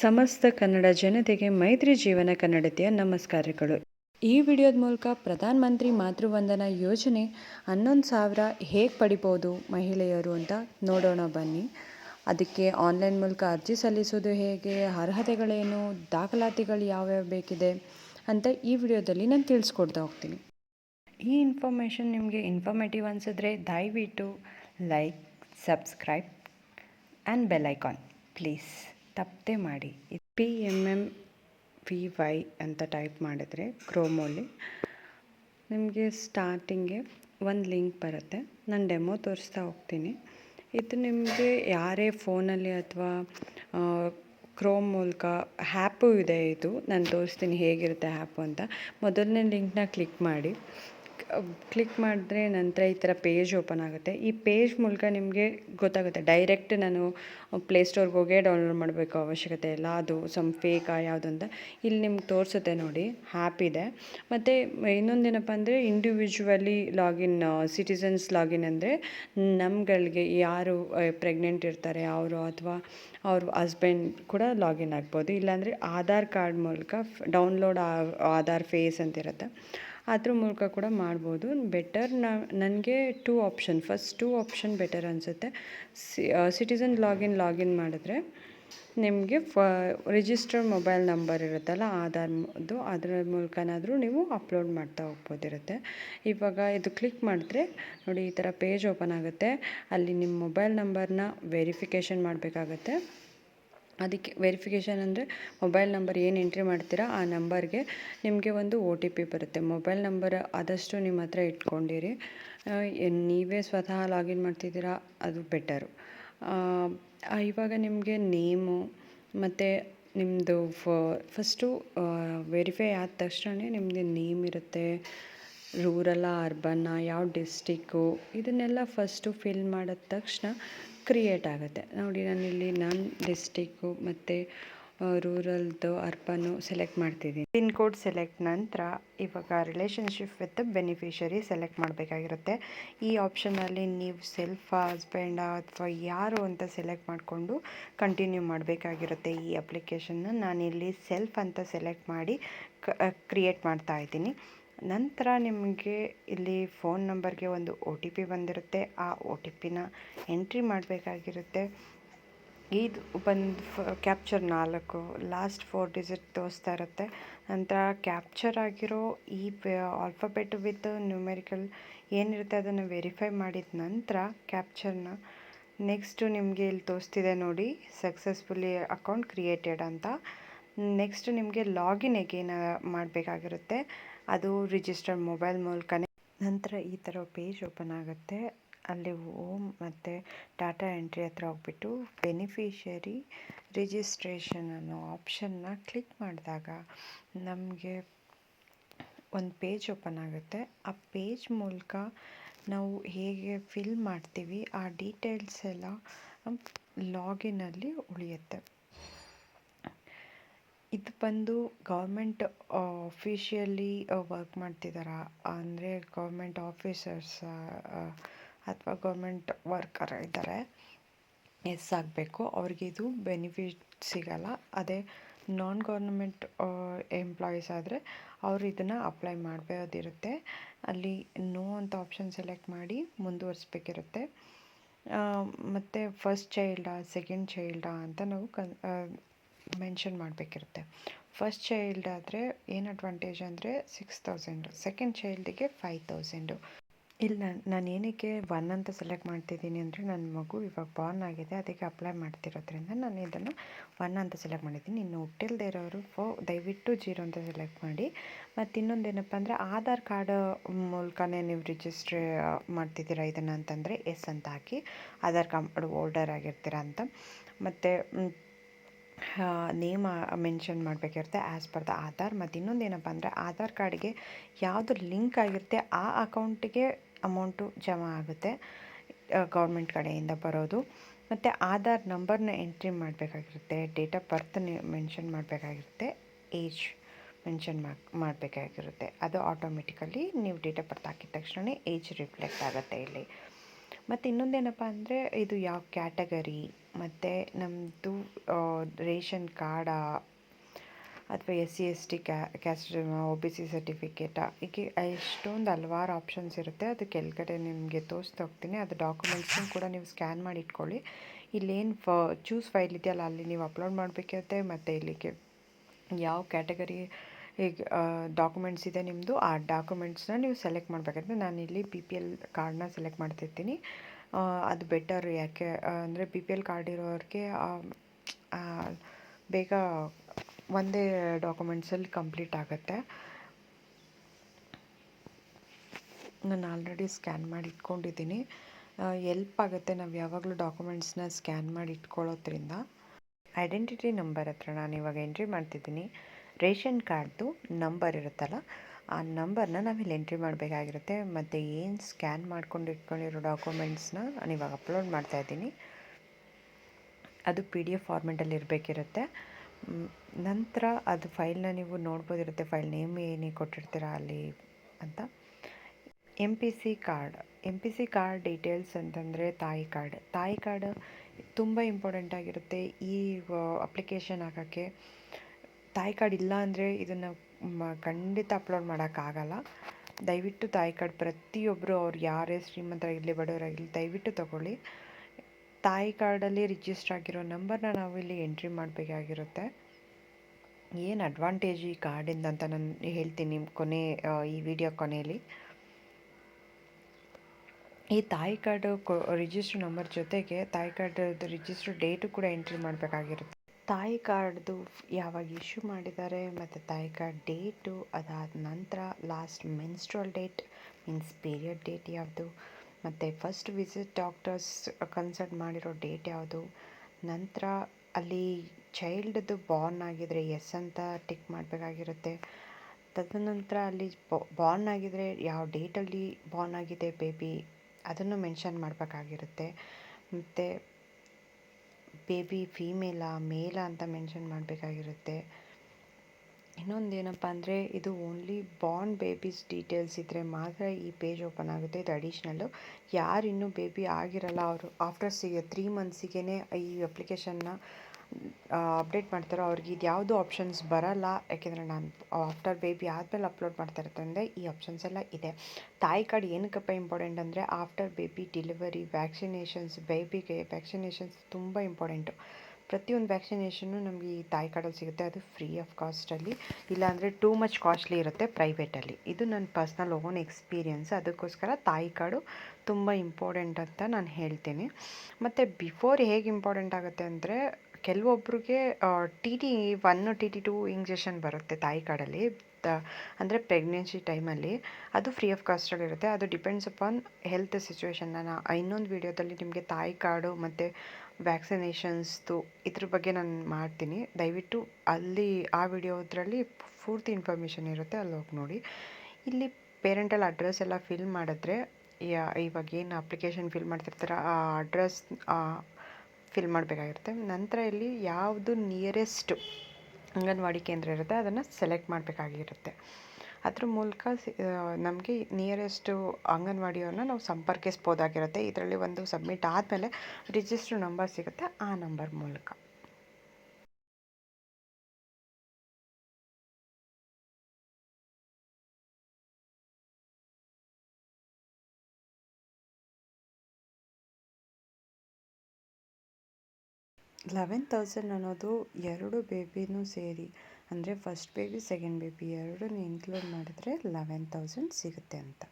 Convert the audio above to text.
ಸಮಸ್ತ ಕನ್ನಡ ಜನತೆಗೆ ಮೈತ್ರಿ ಜೀವನ ಕನ್ನಡತೆಯ ನಮಸ್ಕಾರಗಳು. ಈ ವಿಡಿಯೋದ ಮೂಲಕ ಪ್ರಧಾನ ಮಂತ್ರಿ ಮಾತೃವಂದನಾ ಯೋಜನೆ ಹನ್ನೊಂದು ಸಾವಿರ ಹೇಗೆ ಪಡಿಬೋದು ಮಹಿಳೆಯರು ಅಂತ ನೋಡೋಣ ಬನ್ನಿ. ಅದಕ್ಕೆ ಆನ್ಲೈನ್ ಮೂಲಕ ಅರ್ಜಿ ಸಲ್ಲಿಸೋದು ಹೇಗೆ, ಅರ್ಹತೆಗಳೇನು, ದಾಖಲಾತಿಗಳು ಯಾವ್ಯಾವ ಬೇಕಿದೆ ಅಂತ ಈ ವಿಡಿಯೋದಲ್ಲಿ ನಾನು ತಿಳಿಸ್ಕೊಡ್ತಾ ಹೋಗ್ತೀನಿ. ಈ ಇನ್ಫಾರ್ಮೇಷನ್ ನಿಮಗೆ ಇನ್ಫಾರ್ಮೇಟಿವ್ ಅನಿಸಿದ್ರೆ ದಯವಿಟ್ಟು like subscribe and bell icon please ತಪ್ಪದೆ ಮಾಡಿ. P M M V Y ಅಂತ ಟೈಪ್ ಮಾಡಿದ್ರೆ ಕ್ರೋಮಲ್ಲಿ ನಿಮಗೆ ಸ್ಟಾರ್ಟಿಂಗೆ ಒಂದು ಲಿಂಕ್ ಬರುತ್ತೆ. ನಾನು ಡೆಮೋ ತೋರಿಸ್ತಾ ಹೋಗ್ತೀನಿ. ಇದು ನಿಮಗೆ ಯಾರೇ ಫೋನಲ್ಲಿ ಅಥವಾ ಕ್ರೋಮ್ ಮೂಲಕ ಹ್ಯಾಪು ಇದೆ ಇದು, ನಾನು ತೋರಿಸ್ತೀನಿ ಹೇಗಿರುತ್ತೆ ಹ್ಯಾಪು ಅಂತ. ಮೊದಲನೇ ಲಿಂಕ್ನ ಕ್ಲಿಕ್ ಮಾಡಿ. ಕ್ಲಿಕ್ ಮಾಡಿದ್ರೆ ನಂತರ ಈ ಥರ ಪೇಜ್ ಓಪನ್ ಆಗುತ್ತೆ. ಈ ಪೇಜ್ ಮೂಲಕ ನಿಮಗೆ ಗೊತ್ತಾಗುತ್ತೆ. ಡೈರೆಕ್ಟ್ ನಾನು ಪ್ಲೇಸ್ಟೋರ್ಗೆ ಹೋಗೇ ಡೌನ್ಲೋಡ್ ಮಾಡಬೇಕು ಅವಶ್ಯಕತೆ ಇಲ್ಲ. ಅದು ಸಮ್ ಫೇಕಾ ಯಾವುದು ಅಂತ. ಇಲ್ಲಿ ನಿಮ್ಗೆ ತೋರಿಸುತ್ತೆ ನೋಡಿ. ಹ್ಯಾಪ್ ಇದೆ. ಮತ್ತು ಇನ್ನೊಂದೇನಪ್ಪ ಅಂದರೆ ಇಂಡಿವಿಜುವಲಿ ಲಾಗಿನ್ ಸಿಟಿಸನ್ಸ್ ಲಾಗಿನ್ ಅಂದರೆ, ನಮ್ಗಳಿಗೆ ಯಾರು ಪ್ರೆಗ್ನೆಂಟ್ ಇರ್ತಾರೆ, ಅವರು ಅಥವಾ ಅವ್ರ ಹಸ್ಬೆಂಡ್ ಕೂಡ ಲಾಗಿನ್ ಆಗ್ಬೋದು. ಇಲ್ಲಾಂದರೆ, ಆಧಾರ್ ಕಾರ್ಡ್ ಮೂಲಕ ಡೌನ್ಲೋಡ್ ಆಧಾರ್ ಫೇಸ್ ಅಂತ ಇರುತ್ತೆ. ಅದ್ರ ಮೂಲಕ ಕೂಡ ಮಾಡ್ಬೋದು. ಬೆಟರ್ ನನಗೆ two option first two option better ಅನಿಸುತ್ತೆ. ಸಿಟಿಸನ್ ಲಾಗಿನ್ ಲಾಗಿನ್ ಮಾಡಿದ್ರೆ ನಿಮಗೆ ಫ ರಿಜಿಸ್ಟರ್ ಮೊಬೈಲ್ ನಂಬರ್ ಇರುತ್ತಲ್ಲ ಆಧಾರ್ದು ಅದರ ಮೂಲಕನಾದರೂ ನೀವು ಅಪ್ಲೋಡ್ ಮಾಡ್ತಾ ಹೋಗ್ಬೋದಿರುತ್ತೆ. ಇವಾಗ ಇದು ಕ್ಲಿಕ್ ಮಾಡಿದ್ರೆ ನೋಡಿ ಈ ಥರ ಪೇಜ್ ಓಪನ್ ಆಗುತ್ತೆ. ಅಲ್ಲಿ ನಿಮ್ಮ ಮೊಬೈಲ್ ನಂಬರ್ನ ವೆರಿಫಿಕೇಷನ್ ಮಾಡಬೇಕಾಗತ್ತೆ. ಅದಕ್ಕೆ ವೆರಿಫಿಕೇಷನ್ ಅಂದರೆ ಮೊಬೈಲ್ ನಂಬರ್ ಏನು ಎಂಟ್ರಿ ಮಾಡ್ತೀರಾ ಆ ನಂಬರ್ಗೆ ನಿಮಗೆ ಒಂದು ಒ ಟಿ ಪಿ ಬರುತ್ತೆ. ಮೊಬೈಲ್ ನಂಬರ್ ಆದಷ್ಟು ನಿಮ್ಮ ಹತ್ರ ಇಟ್ಕೊಂಡಿರಿ. ನೀವೇ ಸ್ವತಃ ಲಾಗಿನ್ ಮಾಡ್ತಿದ್ದೀರಾ, ಅದು ಬೆಟರು ಇವಾಗ ನಿಮಗೆ ನೇಮು ಮತ್ತು ನಿಮ್ಮದು ಫಸ್ಟು ವೆರಿಫೈ ಆದ ತಕ್ಷಣ ನಿಮ್ಮದು ನೇಮ್ ಇರುತ್ತೆ. ರೂರಲ್ಲ ಅರ್ಬನ್ನ ಯಾವ ಡಿಸ್ಟಿಕ್ಕು ಇದನ್ನೆಲ್ಲ ಫಸ್ಟು ಫಿಲ್ ಮಾಡಿದ ತಕ್ಷಣ ಕ್ರಿಯೇಟ್ ಆಗುತ್ತೆ. ನೋಡಿ, ನಾನಿಲ್ಲಿ ನನ್ನ ಡಿಸ್ಟಿಕ್ಕು ಮತ್ತು ರೂರಲ್ದು ಅರ್ಬನ್ನು ಸೆಲೆಕ್ಟ್ ಮಾಡ್ತಿದ್ದೀನಿ ಪಿನ್ ಕೋಡ್ ಸೆಲೆಕ್ಟ್ ನಂತರ ಇವಾಗ ರಿಲೇಷನ್ಶಿಪ್ ವಿತ್ ಬೆನಿಫಿಷರಿ ಸೆಲೆಕ್ಟ್ ಮಾಡಬೇಕಾಗಿರುತ್ತೆ. ಈ ಆಪ್ಷನಲ್ಲಿ ನೀವು ಸೆಲ್ಫ್ ಹಸ್ಬೆಂಡ ಅಥವಾ ಯಾರು ಅಂತ ಸೆಲೆಕ್ಟ್ ಮಾಡಿಕೊಂಡು ಕಂಟಿನ್ಯೂ ಮಾಡಬೇಕಾಗಿರುತ್ತೆ ಈ ಅಪ್ಲಿಕೇಶನ್ನ ನಾನಿಲ್ಲಿ ಸೆಲ್ಫ್ ಅಂತ ಸೆಲೆಕ್ಟ್ ಮಾಡಿ ಕ್ರಿಯೇಟ್ ಮಾಡ್ತಾ ಇದ್ದೀನಿ. ನಂತರ ನಿಮಗೆ ಇಲ್ಲಿ ಫೋನ್ ನಂಬರ್ಗೆ ಒಂದು ಒ ಟಿ ಪಿ ಬಂದಿರುತ್ತೆ. ಆ ಒ ಟಿ ಪಿನ ಎಂಟ್ರಿ ಮಾಡಬೇಕಾಗಿರುತ್ತೆ. ಇದು ಬಂದು ಕ್ಯಾಪ್ಚರ್ ನಾಲ್ಕು, ಲಾಸ್ಟ್ ಫೋರ್ ಡಿಜಿಟ್ ತೋರಿಸ್ತಾ ಇರುತ್ತೆ. ನಂತರ ಕ್ಯಾಪ್ಚರ್ ಆಗಿರೋ ಈ ಆಲ್ಫಾಬೆಟ್ ವಿತ್ ನ್ಯೂಮೆರಿಕಲ್ ಏನಿರುತ್ತೆ ಅದನ್ನು ವೆರಿಫೈ ಮಾಡಿದ ನಂತರ ಕ್ಯಾಪ್ಚರ್ನ ನೆಕ್ಸ್ಟು ನಿಮಗೆ ಇಲ್ಲಿ ತೋರಿಸ್ತಿದೆ ನೋಡಿ ಸಕ್ಸಸ್ಫುಲಿ ಅಕೌಂಟ್ ಕ್ರಿಯೇಟೆಡ್ ಅಂತ. ನೆಕ್ಸ್ಟ್ ನಿಮಗೆ ಲಾಗಿನ್ ಎಗೇನ್ ಮಾಡಬೇಕಾಗಿರುತ್ತೆ. ಅದು ರಿಜಿಸ್ಟರ್ ಮೊಬೈಲ್ ಮೂಲಕನೇ. ನಂತರ ಈ ಥರ ಪೇಜ್ ಓಪನ್ ಆಗುತ್ತೆ. ಅಲ್ಲಿ ಓಮ್ ಮತ್ತು ಡಾಟಾ ಎಂಟ್ರಿ ಹತ್ರ ಹೋಗ್ಬಿಟ್ಟು ಬೆನಿಫಿಷರಿ ರಿಜಿಸ್ಟ್ರೇಷನ್ ಅನ್ನೋ ಆಪ್ಷನ್ನ ಕ್ಲಿಕ್ ಮಾಡಿದಾಗ ನಮಗೆ ಒಂದು ಪೇಜ್ ಓಪನ್ ಆಗುತ್ತೆ. ಆ ಪೇಜ್ ಮೂಲಕ ನಾವು ಹೇಗೆ ಫಿಲ್ ಮಾಡ್ತೀವಿ, ಆ ಡೀಟೇಲ್ಸ್ ಎಲ್ಲ ಲಾಗಿನಲ್ಲಿ ಉಳಿಯುತ್ತೆ. ಇದು ಬಂದು ಗೌರ್ಮೆಂಟ್ ಅಫಿಷಿಯಲಿ ವರ್ಕ್ ಮಾಡ್ತಿದ್ದಾರಾ ಅಂದರೆ ಗೌರ್ಮೆಂಟ್ ಆಫೀಸರ್ಸ್ ಅಥವಾ ಗೌರ್ಮೆಂಟ್ ವರ್ಕರ್ ಇದ್ದಾರೆ ಎಸ್ ಆಗಬೇಕು. ಅವ್ರಿಗೆ ಇದು ಬೆನಿಫಿಟ್ ಸಿಗಲ್ಲ. ಅದೇ ನಾನ್ ಗೌರ್ಮೆಂಟ್ ಎಂಪ್ಲಾಯೀಸ್ ಆದರೆ ಅವರು ಇದನ್ನು ಅಪ್ಲೈ ಮಾಡಬೇಕಿರುತ್ತೆ. ಅಲ್ಲಿ ನೋ ಅಂತ ಆಪ್ಷನ್ ಸೆಲೆಕ್ಟ್ ಮಾಡಿ ಮುಂದುವರಿಸ್ಬೇಕಿರುತ್ತೆ. ಮತ್ತು ಫಸ್ಟ್ ಚೈಲ್ಡಾ ಸೆಕೆಂಡ್ ಚೈಲ್ಡಾ ಅಂತ ನಾವು ಕನ್ ಮೆನ್ಷನ್ ಮಾಡಬೇಕಿರುತ್ತೆ. ಫಸ್ಟ್ ಚೈಲ್ಡ್ ಆದರೆ ಏನು ಅಡ್ವಾಂಟೇಜ್ ಅಂದರೆ ಸಿಕ್ಸ್ ತೌಸಂಡು ಸೆಕೆಂಡ್ ಚೈಲ್ಡಿಗೆ ಫೈವ್ ತೌಸಂಡು ಇಲ್ಲ ನಾನು ಏನಕ್ಕೆ ಒನ್ ಅಂತ ಸೆಲೆಕ್ಟ್ ಮಾಡ್ತಿದ್ದೀನಿ ಅಂದರೆ ನನ್ನ ಮಗು ಇವಾಗ ಬಾರ್ನ್ ಆಗಿದೆ, ಅದಕ್ಕೆ ಅಪ್ಲೈ ಮಾಡ್ತಿರೋದ್ರಿಂದ ನಾನು ಇದನ್ನು ಒನ್ ಅಂತ ಸೆಲೆಕ್ಟ್ ಮಾಡಿದ್ದೀನಿ. ಇನ್ನು ಹುಟ್ಟಿಲ್ದೆ ಇರೋರು ಫೋ ದಯವಿಟ್ಟು ಜೀರೋ ಅಂತ ಸೆಲೆಕ್ಟ್ ಮಾಡಿ. ಮತ್ತು ಇನ್ನೊಂದು ಏನಪ್ಪ ಅಂದರೆ ಆಧಾರ್ ಕಾರ್ಡ್ ಮೂಲಕನೇ ನೀವು ರಿಜಿಸ್ಟ್ರ್ ಮಾಡ್ತಿದ್ದೀರಾ ಇದನ್ನು ಅಂತಂದರೆ ಎಸ್ ಅಂತ ಹಾಕಿ. ಆಧಾರ್ ಕಾರ್ಡ್ ಓಲ್ಡರ್ ಆಗಿರ್ತೀರ ಅಂತ. ಮತ್ತು ನೇಮ್ ಮೆನ್ಷನ್ ಮಾಡಬೇಕಿರುತ್ತೆ ಆ್ಯಸ್ ಪರ್ ದ ಆಧಾರ್. ಮತ್ತು ಇನ್ನೊಂದು ಏನಪ್ಪ ಅಂದರೆ ಆಧಾರ್ ಕಾರ್ಡ್ಗೆ ಯಾವುದು ಲಿಂಕ್ ಆಗಿರುತ್ತೆ ಆ ಅಕೌಂಟಿಗೆ ಅಮೌಂಟು ಜಮಾ ಆಗುತ್ತೆ ಗೌರ್ಮೆಂಟ್ ಕಡೆಯಿಂದ ಬರೋದು. ಮತ್ತು ಆಧಾರ್ ನಂಬರ್ನ ಎಂಟ್ರಿ ಮಾಡಬೇಕಾಗಿರುತ್ತೆ, ಡೇಟ್ ಆಫ್ ಬರ್ತ್ ಮೆನ್ಷನ್ ಮಾಡಬೇಕಾಗಿರುತ್ತೆ, ಏಜ್ ಮೆನ್ಷನ್ ಮಾಡಬೇಕಾಗಿರುತ್ತೆ. ಅದು ಆಟೋಮೆಟಿಕಲಿ ನೀವು ಡೇಟ್ ಆಫ್ ಬರ್ತ್ ಹಾಕಿದ ತಕ್ಷಣ ಏಜ್ ರಿಫ್ಲೆಕ್ಟ್ ಆಗುತ್ತೆ ಇಲ್ಲಿ. ಮತ್ತು ಇನ್ನೊಂದೇನಪ್ಪ ಅಂದರೆ ಇದು ಯಾವ ಕ್ಯಾಟಗರಿ ಮತ್ತು ನಮ್ಮದು ರೇಷನ್ ಕಾರ್ಡಾ ಅಥವಾ S C S T caste O B C ಸರ್ಟಿಫಿಕೇಟಾ, ಹೀಗೆ ಎಷ್ಟೊಂದು ಹಲವಾರು ಆಪ್ಷನ್ಸ್ ಇರುತ್ತೆ. ಅದು ಕೆಳಗಡೆ ನಿಮಗೆ ತೋರಿಸ್ತಾ ಹೋಗ್ತೀನಿ. ಅದು ಡಾಕ್ಯುಮೆಂಟ್ಸ್ನ ಕೂಡ ನೀವು ಸ್ಕ್ಯಾನ್ ಮಾಡಿ ಇಟ್ಕೊಳ್ಳಿ. ಇಲ್ಲೇನು ಫ, ಚೂಸ್ ಫೈಲ್ ಇದೆಯಲ್ಲ, ಅಲ್ಲಿ ನೀವು ಅಪ್ಲೋಡ್ ಮಾಡಬೇಕಿರುತ್ತೆ. ಮತ್ತು ಇಲ್ಲಿಗೆ ಯಾವ ಕ್ಯಾಟಗರಿ, ಈಗ ಡಾಕ್ಯುಮೆಂಟ್ಸ್ ಇದೆ ನಿಮ್ಮದು ಆ ಡಾಕ್ಯುಮೆಂಟ್ಸ್ನ ನೀವು ಸೆಲೆಕ್ಟ್ ಮಾಡಬೇಕಾಗುತ್ತೆ. ನಾನು ಇಲ್ಲಿ ಬಿ ಪಿ ಎಲ್ ಕಾರ್ಡನ್ನ ಸೆಲೆಕ್ಟ್ ಮಾಡ್ತಿರ್ತೀನಿ. ಅದು ಬೆಟರ್ ಯಾಕೆ ಅಂದರೆ ಬಿ ಪಿ ಎಲ್ ಕಾರ್ಡ್ ಇರೋರಿಗೆ ಬೇಗ ಒಂದೇ ಡಾಕ್ಯುಮೆಂಟ್ಸಲ್ಲಿ ಕಂಪ್ಲೀಟ್ ಆಗುತ್ತೆ. ನಾನು ಆಲ್ರೆಡಿ ಸ್ಕ್ಯಾನ್ ಮಾಡಿ ಇಟ್ಕೊಂಡಿದ್ದೀನಿ. ಎಲ್ಪ್ ಆಗುತ್ತೆ ನಾವು ಯಾವಾಗಲೂ ಡಾಕ್ಯುಮೆಂಟ್ಸ್ನ ಸ್ಕ್ಯಾನ್ ಮಾಡಿ ಇಟ್ಕೊಳ್ಳೋದ್ರಿಂದ. ಐಡೆಂಟಿಟಿ ನಂಬರ್ ಹತ್ರ ನಾನು ಇವಾಗ ಎಂಟ್ರಿ ಮಾಡ್ತಿದ್ದೀನಿ. ರೇಷನ್ ಕಾರ್ಡ್ದು ನಂಬರ್ ಇರುತ್ತಲ್ಲ ಆ ನಂಬರ್ನ ನಾವಿಲ್ಲಿ ಎಂಟ್ರಿ ಮಾಡಬೇಕಾಗಿರುತ್ತೆ. ಮತ್ತು ಏನು ಸ್ಕ್ಯಾನ್ ಮಾಡ್ಕೊಂಡು ಇಟ್ಕೊಂಡಿರೋ ಡಾಕ್ಯುಮೆಂಟ್ಸ್ನ ನಾನು ಇವಾಗ ಅಪ್ಲೋಡ್ ಮಾಡ್ತಾ ಇದ್ದೀನಿ. ಅದು ಪಿ ಡಿ ಎಫ್ ಫಾರ್ಮೆಟಲ್ಲಿ ಇರಬೇಕಿರುತ್ತೆ. ನಂತರ ಅದು ಫೈಲ್ನ ನೀವು ನೋಡ್ಬೋದಿರುತ್ತೆ. ಫೈಲ್ ನೇಮ್ ಏನೇ ಕೊಟ್ಟಿರ್ತೀರ ಅಲ್ಲಿ ಅಂತ. M P C card. M P C card details ಅಂತಂದರೆ ತಾಯಿ ಕಾರ್ಡ್. ತಾಯಿ ಕಾರ್ಡ್ ತುಂಬ ಇಂಪಾರ್ಟೆಂಟ್ ಆಗಿರುತ್ತೆ. ಈ ಅಪ್ಲಿಕೇಶನ್ ಹಾಕೋಕ್ಕೆ. ತಾಯಿ ಕಾರ್ಡ್ ಇಲ್ಲ ಅಂದರೆ ಇದನ್ನು ಖಂಡಿತ ಅಪ್ಲೋಡ್ ಮಾಡೋಕ್ಕಾಗಲ್ಲ. ದಯವಿಟ್ಟು ತಾಯಿ ಕಾರ್ಡ್ ಪ್ರತಿಯೊಬ್ಬರು ಅವ್ರು ಯಾರೇ ಶ್ರೀಮಂತರಾಗಿರಲಿ ಬಡವರಾಗಿರಲಿ ದಯವಿಟ್ಟು ತಗೊಳ್ಳಿ. ತಾಯಿ ಕಾರ್ಡಲ್ಲಿ ರಿಜಿಸ್ಟರ್ ಆಗಿರೋ ನಂಬರ್ನ ನಾವಿಲ್ಲಿ ಎಂಟ್ರಿ ಮಾಡಬೇಕಾಗಿರುತ್ತೆ. ಏನು ಅಡ್ವಾಂಟೇಜ್ ಈ ಕಾರ್ಡಿಂದ ಅಂತ ನಾನು ಹೇಳ್ತೀನಿ ಕೊನೆ ಈ ವಿಡಿಯೋ ಕೊನೆಯಲ್ಲಿ ಈ ತಾಯಿ ಕಾರ್ಡು ರಿಜಿಸ್ಟರ್ ನಂಬರ್ ಜೊತೆಗೆ ತಾಯಿ ಕಾರ್ಡ್ ರಿಜಿಸ್ಟರ್ ಡೇಟು ಕೂಡ ಎಂಟ್ರಿ ಮಾಡಬೇಕಾಗಿರುತ್ತೆ. ತಾಯಿ ಕಾರ್ಡ್ದು ಯಾವಾಗ ಇಶ್ಯೂ ಮಾಡಿದ್ದಾರೆ ಮತ್ತು ತಾಯಿ ಕಾರ್ಡ್ ಡೇಟು ಅದಾದ ನಂತರ last menstrual date means period date ಯಾವುದು ಮತ್ತು ಫಸ್ಟ್ ವಿಸಿಟ್ ಡಾಕ್ಟರ್ಸ್ ಕನ್ಸಲ್ಟ್ ಮಾಡಿರೋ ಡೇಟ್ ಯಾವುದು ನಂತರ ಅಲ್ಲಿ ಚೈಲ್ಡ್ದು ಬಾರ್ನ್ ಆಗಿದ್ರೆ ಎಸ್ ಅಂತ ಟಿಕ್ ಮಾಡಬೇಕಾಗಿರುತ್ತೆ ತದನಂತರ ಅಲ್ಲಿ ಬಾರ್ನ್ ಆಗಿದ್ರೆ ಯಾವ ಡೇಟಲ್ಲಿ ಬಾರ್ನ್ ಆಗಿದೆ ಬೇಬಿ ಅದನ್ನು ಮೆನ್ಷನ್ ಮಾಡಬೇಕಾಗಿರುತ್ತೆ ಮತ್ತು ಬೇಬಿ ಫೀಮೇಲಾ, ಮೇಲಾ ಅಂತ ಮೆನ್ಷನ್ ಮಾಡಬೇಕಾಗಿರುತ್ತೆ. ಇನ್ನೊಂದು ಏನಪ್ಪ ಅಂದರೆ, ಇದು ಓನ್ಲಿ ಬಾರ್ನ್ ಬೇಬೀಸ್ ಡೀಟೇಲ್ಸ್ ಇದ್ದರೆ ಮಾತ್ರ ಈ ಪೇಜ್ ಓಪನ್ ಆಗುತ್ತೆ. ಇದು ಅಡಿಷ್ನಲ್ಲು. ಯಾರು ಇನ್ನೂ ಬೇಬಿ ಆಗಿರಲ್ಲ ಅವರು. ಆಫ್ಟರ್ ಸಿಗ ತ್ರೀ ಮಂತ್ಸಿಗೆ ಈ ಅಪ್ಲಿಕೇಶನ್ನ ಅಪ್ಡೇಟ್ ಮಾಡ್ತಾರೋ, ಅವ್ರಿಗೆ ಇದು ಯಾವುದು ಆಪ್ಷನ್ಸ್ ಬರಲ್ಲ. ಯಾಕೆಂದರೆ ನಾನು ಆಫ್ಟರ್ ಬೇಬಿ ಆದಮೇಲೆ ಅಪ್ಲೋಡ್ ಮಾಡ್ತಾ ಇರೋದ್ರಿಂದ ಈ ಆಪ್ಷನ್ಸ್ ಎಲ್ಲ ಇದೆ. ತಾಯಿ ಕಾರ್ಡ್ ಏನಕ್ಕಪ್ಪ ಇಂಪಾರ್ಟೆಂಟ್ ಅಂದರೆ ಆಫ್ಟರ್ ಬೇಬಿ ಡೆಲಿವರಿ ವ್ಯಾಕ್ಸಿನೇಷನ್ಸ್ ಬೇಬಿಗೆ ವ್ಯಾಕ್ಸಿನೇಷನ್ಸ್ ತುಂಬ ಇಂಪಾರ್ಟೆಂಟು ಪ್ರತಿಯೊಂದು ವ್ಯಾಕ್ಸಿನೇಷನ್ನು ನಮಗೆ ಈ ತಾಯಿ ಕಾರ್ಡಲ್ಲಿ ಸಿಗುತ್ತೆ. ಅದು ಫ್ರೀ ಆಫ್ ಕಾಸ್ಟಲ್ಲಿ ಇಲ್ಲಾಂದರೆ ಟೂ ಮಚ್ ಕಾಸ್ಟ್ಲಿ ಇರುತ್ತೆ ಪ್ರೈವೇಟಲ್ಲಿ ಇದು ನನ್ನ ಪರ್ಸ್ನಲ್ ಓನ್ ಎಕ್ಸ್ಪೀರಿಯನ್ಸ್ ಅದಕ್ಕೋಸ್ಕರ ತಾಯಿ ಕಾರ್ಡು ತುಂಬ ಇಂಪಾರ್ಟೆಂಟ್ ಅಂತ ನಾನು ಹೇಳ್ತೀನಿ. ಮತ್ತು ಬಿಫೋರ್ ಹೇಗೆ ಇಂಪಾರ್ಟೆಂಟ್ ಆಗುತ್ತೆ ಅಂದರೆ ಕೆಲವೊಬ್ರಿಗೆ T T one T T two injection ಬರುತ್ತೆ ತಾಯಿ ಕಾಡಲ್ಲಿ. ಅಂದರೆ ಪ್ರೆಗ್ನೆನ್ಸಿ ಟೈಮಲ್ಲಿ ಅದು ಫ್ರೀ ಆಫ್ ಕಾಸ್ಟಲ್ಲಿರುತ್ತೆ ಅದು ಡಿಪೆಂಡ್ಸ್ ಅಪಾನ್ ಹೆಲ್ತ್ ಸಿಚುವೇಶನ್ ನಾನು ಇನ್ನೊಂದು ವೀಡಿಯೋದಲ್ಲಿ ನಿಮಗೆ ತಾಯಿ ಕಾಡು ಮತ್ತು ವ್ಯಾಕ್ಸಿನೇಷನ್ಸ್ದು ಇದ್ರ ಬಗ್ಗೆ ನಾನು ಮಾಡ್ತೀನಿ. ದಯವಿಟ್ಟು ಅಲ್ಲಿ, ಆ ವಿಡಿಯೋದ್ರಲ್ಲಿ ಪೂರ್ತಿ ಇನ್ಫಾರ್ಮೇಷನ್ ಇರುತ್ತೆ. ಅಲ್ಲಿ ಹೋಗಿ ನೋಡಿ. ಇಲ್ಲಿ ಪೇರೆಂಟಲ್ ಅಡ್ರೆಸ್ ಎಲ್ಲ ಫಿಲ್ ಮಾಡಿದ್ರೆ ಇವಾಗ ಏನು ಅಪ್ಲಿಕೇಶನ್ ಫಿಲ್ ಮಾಡ್ತಿರ್ತಾರೆ, ಆ ಅಡ್ರೆಸ್ ಫಿಲ್ ಮಾಡಬೇಕಾಗಿರುತ್ತೆ. ನಂತರ ಇಲ್ಲಿ ಯಾವುದು ನಿಯರೆಸ್ಟ್ ಅಂಗನವಾಡಿ ಕೇಂದ್ರ ಇರುತ್ತೆ, ಅದನ್ನು ಸೆಲೆಕ್ಟ್ ಮಾಡಬೇಕಾಗಿರುತ್ತೆ. ಅದ್ರ ಮೂಲಕ ನಮಗೆ ನಿಯರೆಸ್ಟು ಅಂಗನವಾಡಿಯವ್ರನ್ನ ನಾವು ಸಂಪರ್ಕಿಸ್ಬೋದಾಗಿರುತ್ತೆ. ಇದರಲ್ಲಿ ಒಂದು ಸಬ್ಮಿಟ್ ಆದಮೇಲೆ ರಿಜಿಸ್ಟ್ರ್ ನಂಬರ್ ಸಿಗುತ್ತೆ ಆ ನಂಬರ್ ಮೂಲಕ. ಲೆವೆನ್ ತೌಸಂಡ್ ಅನ್ನೋದು ಎರಡು ಬೇಬಿನೂ ಸೇರಿ, ಅಂದರೆ ಫಸ್ಟ್ ಬೇಬಿ ಸೆಕೆಂಡ್ ಬೇಬಿ ಎರಡನ್ನೂ ಇನ್ಕ್ಲೂಡ್ ಮಾಡಿದ್ರೆ ಲೆವೆನ್ ತೌಸಂಡ್ ಸಿಗುತ್ತೆ ಅಂತ.